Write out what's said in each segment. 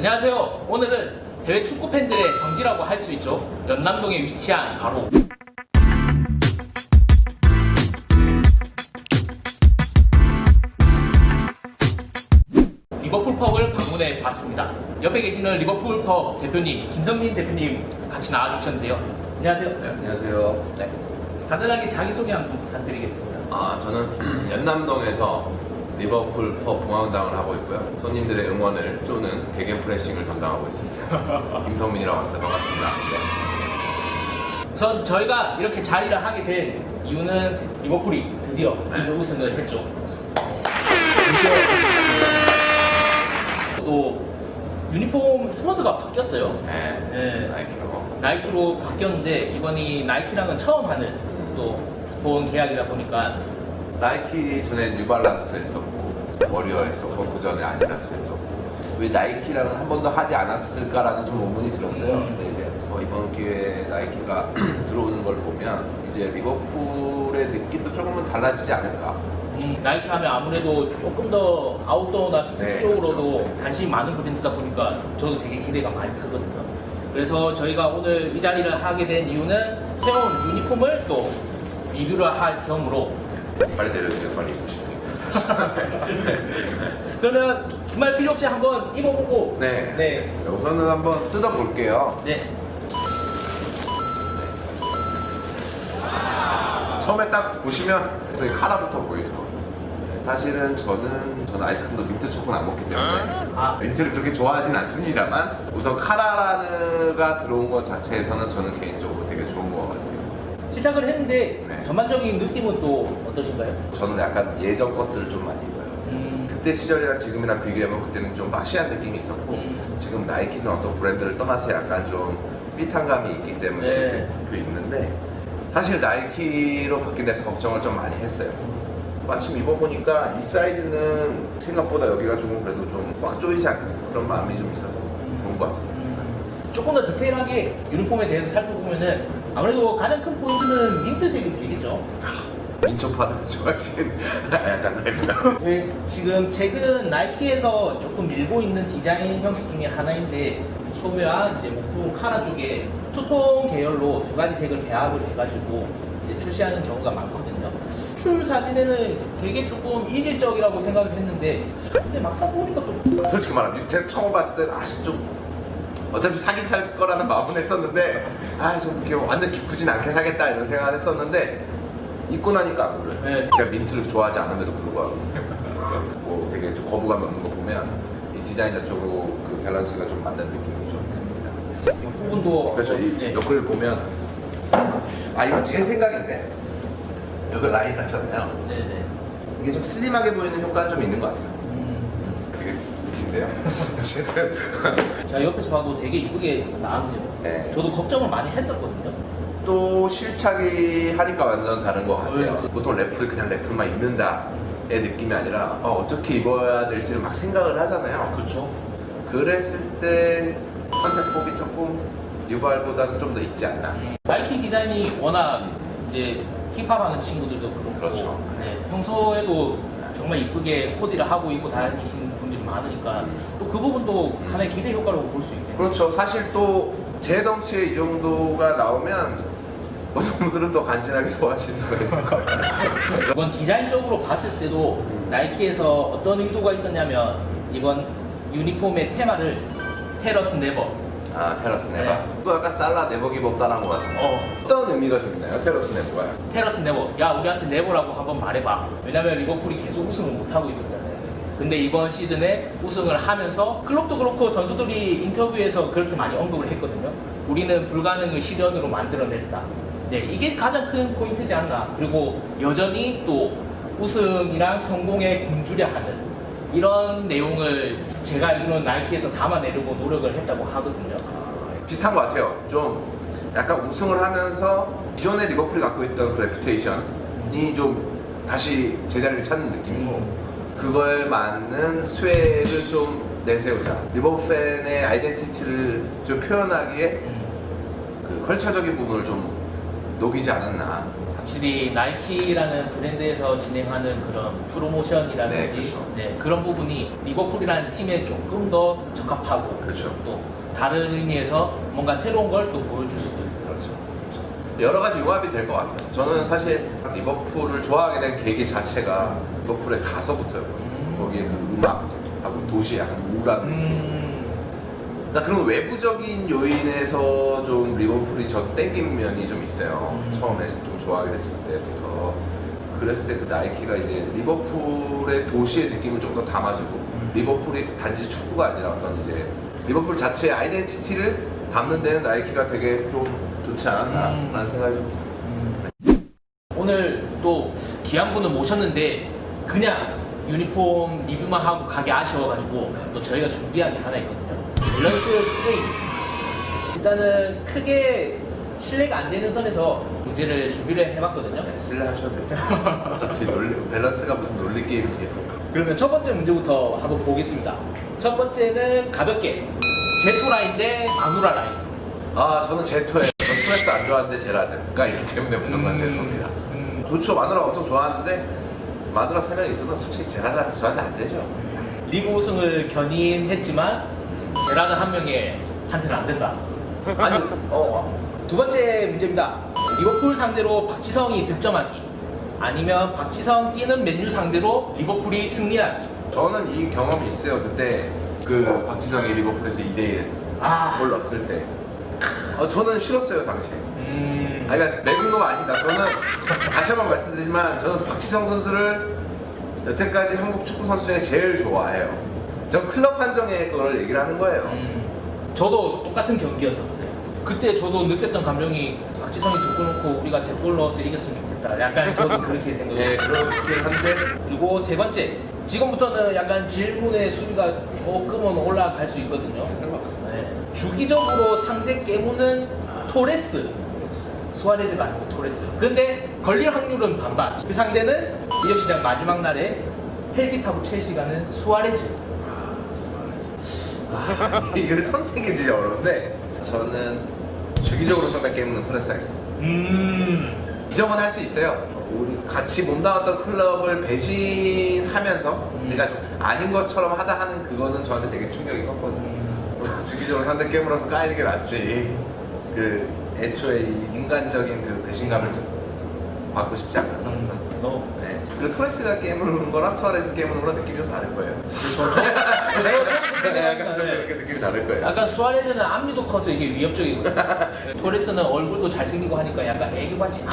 안녕하세요. 오늘은 해외 축구 팬들의 성지라고 할 수 있죠. 연남동에 위치한 바로 리버풀 펍을 방문해 봤습니다. 옆에 계시는 리버풀 펍 대표님 김성민 대표님 같이 나와주셨는데요. 안녕하세요. 네, 안녕하세요. 네. 간단하게 자기소개 한번 부탁드리겠습니다. 아, 저는 연남동에서 리버풀 펍 공항당을 하고 있고요. 손님들의 응원을 쪼는 개겐 프레싱을 담당하고 있습니다. 김성민이라고 합니다. 반갑습니다. 네. 우선 저희가 이렇게 자리를 하게 된 이유는 리버풀이 드디어 네. 리그 우승을 했죠. 또 유니폼 스폰서가 바뀌었어요. 네. 네. 나이키로. 나이키로 바뀌었는데 이번이 나이키랑은 처음 하는 또 스폰 계약이다 보니까 나이키 전에 뉴발란스 했었고, 워리어 했었고, 그 전에 아디다스 했었고, 왜 나이키랑은 한 번도 하지 않았을까라는 좀 의문이 들었어요. 음. 근데 이제 뭐 이번 기회에 나이키가 들어오는 걸 보면 이제 리버풀의 느낌도 조금은 달라지지 않을까. 음, 나이키 하면 아무래도 조금 더 아웃도어나 스트 네, 쪽으로도 그렇죠. 관심이 많은 브랜드다 보니까 저도 되게 기대가 많이 크거든요. 그래서 저희가 오늘 이 자리를 하게 된 이유는 새로운 유니폼을 또 리뷰를 할 겸으로 빨리 내려주세요. 빨리 입고 싶어요. 그러면 말 필요 없이 한번 입어보고 네. 네. 우선은 한번 뜯어볼게요. 네. 처음에 딱 보시면 저희 카라부터 보이죠. 사실은 저는 저는 아이스크림도 민트 초코는 안 먹기 때문에 아. 민트를 그렇게 좋아하진 않습니다만 우선 카라라는가 들어온 것 자체에서는 저는 개인적으로. 시작을 했는데 네. 전반적인 느낌은 또 어떠신가요? 저는 약간 예전 것들을 좀 많이 입어요. 음, 그때 시절이랑 지금이랑 비교하면 그때는 좀 마시한 느낌이 있었고 음. 지금 나이키는 어떤 브랜드를 떠나서 약간 좀 핏한 감이 있기 때문에 네. 이렇게 또 있는데 사실 나이키로 바뀐 데서 걱정을 좀 많이 했어요. 마침 입어보니까 이 사이즈는 생각보다 여기가 조금 그래도 좀 꽉 조이지 않는 그런 마음이 좀 있어서 좋은 것 같습니다. 조금 더 디테일하게 유니폼에 대해서 살펴보면은 아무래도 가장 큰 포인트는 민트색이 되겠죠. 민초파들 좋아하시는 아, 장난입니다. 네, 지금 최근 나이키에서 조금 밀고 있는 디자인 형식 중에 하나인데 소매와 이제 목부 카라 쪽에 투톤 계열로 두 가지 색을 배합을 해가지고 이제 출시하는 경우가 많거든요. 출 사진에는 되게 조금 이질적이라고 생각을 했는데 근데 막상 보니까 또 솔직히 말하면 제가 처음 봤을 때 아직 좀 어차피 사긴 살 거라는 마음은 했었는데 이렇게 완전 기쁘진 않게 사겠다 이런 생각을 했었는데 입고 나니까 안 그래요. 네. 제가 민트를 좋아하지 않음에도 불구하고 뭐 되게 좀 거부감이 없는 거 보면 이 디자인 자체로 그 밸런스가 좀 맞는 느낌이 좀 듭니다. 이 부분도 그렇죠. 이 네. 옆을 보면 아 이건 제 생각인데 여기 라인 같잖아요. 네네. 이게 좀 슬림하게 보이는 효과는 좀 있는 것 같아요. 웃긴데요. 어쨌든 제가 옆에서 봐도 되게 이쁘게 나왔네요. 네. 저도 걱정을 많이 했었거든요. 또 실착이 하니까 완전 다른 것 같아요. 네. 보통 래플 그냥 래플만 입는다의 느낌이 아니라 어, 떻게 입어야 될지를 막 생각을 하잖아요. 그렇죠. 그랬을 때 선택폭이 조금 유발보다는 좀 더 있지 않나. 나이키 디자인이 워낙 이제 힙합하는 친구들도 그렇고 그렇죠. 네, 평소에도 정말 이쁘게 코디를 하고 입고 다니시는 분들이 많으니까 또 그 부분도 음. 하나의 기대 효과로 볼수 있겠네요. 그렇죠. 사실 또 제 덩치에 이 정도가 나오면 어떤 분들은 더 간지나게 좋아하실 수가 있을 거예요. 이번 디자인적으로 봤을 때도 나이키에서 어떤 의도가 있었냐면 이번 유니폼의 테마를 테러스 네버 아 테러스 네버. 네. 그거 약간 살라 네버 기법 따라한 것 같은데. 어, 어떤 의미가 좀 있나요? 테러스 네버가. 테러스 네버 야 우리한테 네버라고 한번 말해봐 왜냐면 리버풀이 계속 우승을 못하고 있었잖아요 근데 이번 시즌에 우승을 하면서 클럽도 그렇고 선수들이 인터뷰에서 그렇게 많이 언급을 했거든요. 우리는 불가능을 실현으로 만들어냈다. 네 이게 가장 큰 포인트지 않나. 그리고 여전히 또 우승이랑 성공에 굶주려 하는 이런 내용을 제가 알기로는 나이키에서 담아내려고 노력을 했다고 하거든요. 비슷한 것 같아요. 좀 약간 우승을 하면서 기존의 리버풀이 갖고 있던 그 레퓨테이션이 좀 다시 제자리를 찾는 느낌이고 그거에 맞는 스웨를 좀 내세우자. 리버풀 팬의 아이덴티티를 좀 표현하기에 그 컬처적인 부분을 좀 녹이지 않았나. 확실히 나이키라는 브랜드에서 진행하는 그런 프로모션이라든지 네, 그렇죠. 네, 그런 부분이 리버풀이라는 팀에 조금 더 적합하고 그렇죠. 또 다른 의미에서 뭔가 새로운 걸 또 보여줄 수도 있고 그렇죠. 여러 가지 융합이 될 것 같아요. 저는 사실 리버풀을 좋아하게 된 계기 자체가 리버풀에 가서부터였거든요. 음. 거기에 그 음악하고 도시의 약간 우울한 느낌. 음, 나 그런 외부적인 요인에서 좀 리버풀이 저 땡긴 면이 좀 있어요. 음. 처음에 좀 좋아하게 됐을 때부터. 그랬을 때 그 나이키가 이제 리버풀의 도시의 느낌을 좀 더 담아주고 음. 리버풀이 단지 축구가 아니라 어떤 이제 리버풀 자체의 아이덴티티를 담는 데는 나이키가 되게 좀 좋지 않았나라는 음. 생각이 좀 음. 오늘 또 귀한 분을 모셨는데 그냥 유니폼 리뷰만 하고 가기 아쉬워가지고 또 저희가 준비한 게 하나 있거든요. 밸런스 게임. 일단은 크게 실례가 안 되는 선에서 문제를 준비를 해봤거든요. 네, 신뢰하셔도 돼요. 어차피 논리, 밸런스가 무슨 논리 게임이겠어요. 그러면 첫 번째 문제부터 한번 보겠습니다. 첫 번째는 가볍게 제토 라인 대 마누라 라인. 아 저는 제토예요. 전 토레스 안 좋아하는데 제라드가 있기 때문에 무조건 제토입니다. 음, 좋죠 마누라 엄청 좋아하는데 마누라 세 명 있어도 솔직히 제라드한테 저한테 안 되죠. 리그 우승을 견인했지만 제라는 한 명에 한테는 안 된다. 아니 어 두 번째 문제입니다. 리버풀 상대로 박지성이 득점하기 아니면 박지성 뛰는 맨유 상대로 리버풀이 승리하기. 저는 이 경험이 있어요. 그때 그 박지성이 리버풀에서 2대1 아, 골 넣었을 때. 어 저는 싫었어요 당시에. 음, 아니 그러니까 거 아니다. 저는 다시 한번 말씀드리지만 저는 박지성 선수를 여태까지 한국 축구 선수 중에 제일 좋아해요. 전 클럽 판정의 그걸 얘기를 하는 거예요. 음, 저도 똑같은 경기였었어요. 그때 저도 느꼈던 감정이 박지성이 두골 넣고 우리가 세골 넣어서 이겼으면 좋겠다. 약간 저도 그렇게 생각해요. 네 그렇긴 한데 그리고 세 번째, 지금부터는 약간 질문의 수위가 조금은 올라갈 수 있거든요. 상관없습니다. 네. 주기적으로 상대 깨무는 토레스, 수아레즈가 아니고 토레스. 근데 걸릴 확률은 반반. 그 상대는 이적 시장 마지막 날에 헬기 타고 첼시 가는 수아레즈. 아, 이게 선택이 진짜 어려운데 저는 주기적으로 상대 게임은 토레스 하겠습니다. 음. 지정은 할 수 있어요. 우리 같이 몸담았던 클럽을 배신하면서 그러니까 좀 아닌 것처럼 하다 하는 그거는 저한테 되게 충격이 컸거든요. 주기적으로 상대 게임으로서 까이는 게 낫지. 그 애초에 이 인간적인 그 배신감을 좀 받고 싶지 않아서. 너. 네. 그리고 토레스가 하는 거랑 게임을 하는 거랑 느낌이 좀 다를 거예요. 네, 약간 좀 그렇게 느낌이 다를 거예요. 약간 수아레즈는 앞니도 커서 이게 위협적이거든요. 토레스는 얼굴도 잘생기고 하니까 약간 애교같이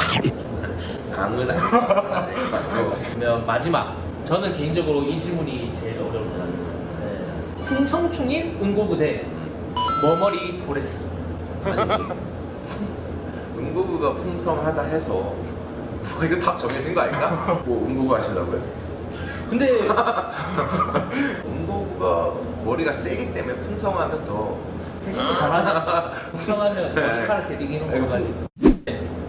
강은 아니고. 그러면 마지막 저는 개인적으로 이 질문이 제일 어려울 것 같아요 네. 풍성충인 은고구 대 머머리 토레스 응고구가 풍성하다 해서 뭐 이거 답 정해진 거 아닌가? 뭐 응고구 하시려고요? 근데 응고구가 머리가 세기 때문에 풍성하면 더 잘하잖아 풍성하면 네. 머리카락 헤딩 이런 거 가지고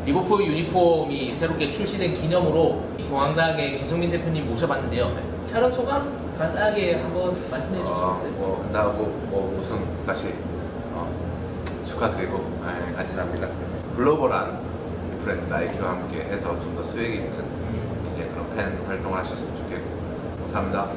리버풀 유니폼이 새롭게 출시된 기념으로 공항당의 김성민 대표님 모셔봤는데요 촬영 소감 간단하게 한번 말씀해 어, 주시겠어요? 뭐 한다고 뭐 우승 다시 어, 축하드리고 네, 간지납니다. 글로벌한 브랜드 나이키와 함께 해서 좀 더 수익 있는 음. 이제 그런 팬 활동을 하셨으면 좋겠고 감사합니다.